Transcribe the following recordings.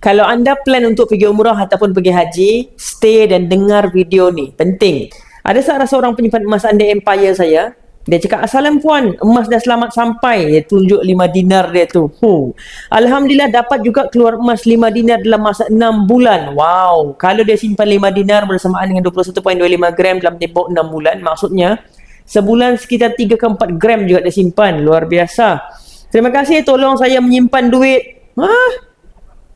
Kalau anda plan untuk pergi umrah ataupun pergi haji, stay dan dengar video ni. Penting. Ada salah seorang penyimpan emas anda empire saya. Dia cakap, Assalam puan, emas dah selamat sampai. Dia tunjuk 5 dinar dia tu. Huh. Alhamdulillah dapat juga keluar emas 5 dinar dalam masa 6 bulan. Wow. Kalau dia simpan 5 dinar bersamaan dengan 21.25 gram dalam tempoh 6 bulan, maksudnya sebulan sekitar 3 ke 4 gram juga dia simpan. Luar biasa. Terima kasih tolong saya menyimpan duit. Hah?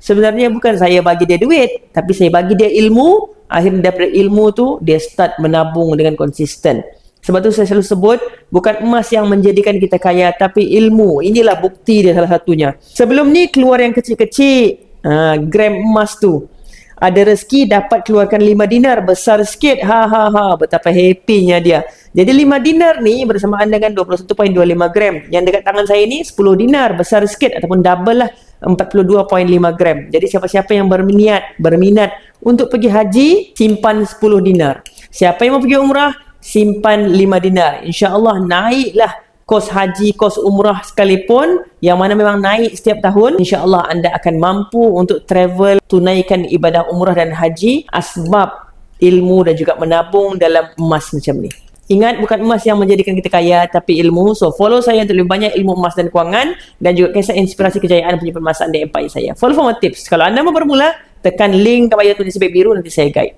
Sebenarnya bukan saya bagi dia duit tapi saya bagi dia ilmu. Akhirnya daripada ilmu tu dia start menabung dengan konsisten. Sebab tu saya selalu sebut bukan emas yang menjadikan kita kaya tapi ilmu. Inilah bukti dia salah satunya. Sebelum ni keluar yang kecil-kecil. Ha, gram emas tu. Ada rezeki dapat keluarkan 5 dinar. Besar sikit. Ha ha ha. Betapa happynya dia. Jadi 5 dinar ni bersamaan dengan 21.25 gram. Yang dekat tangan saya ni 10 dinar. Besar sikit ataupun double lah 42.5 gram. Jadi siapa-siapa yang berminat, berminat untuk pergi haji, simpan 10 dinar. Siapa yang mau pergi umrah, simpan 5 dinar. InsyaAllah naiklah kos haji, kos umrah sekalipun yang mana memang naik setiap tahun. InsyaAllah anda akan mampu untuk travel, tunaikan ibadah umrah dan haji asbab ilmu dan juga menabung dalam emas macam ni. Ingat bukan emas yang menjadikan kita kaya tapi ilmu. So follow saya untuk lebih banyak ilmu emas dan kewangan dan juga kisah inspirasi kejayaan punya permasaan di empire saya. Follow for more tips. Kalau anda mau bermula, tekan link kat bayar tulis biru nanti saya guide.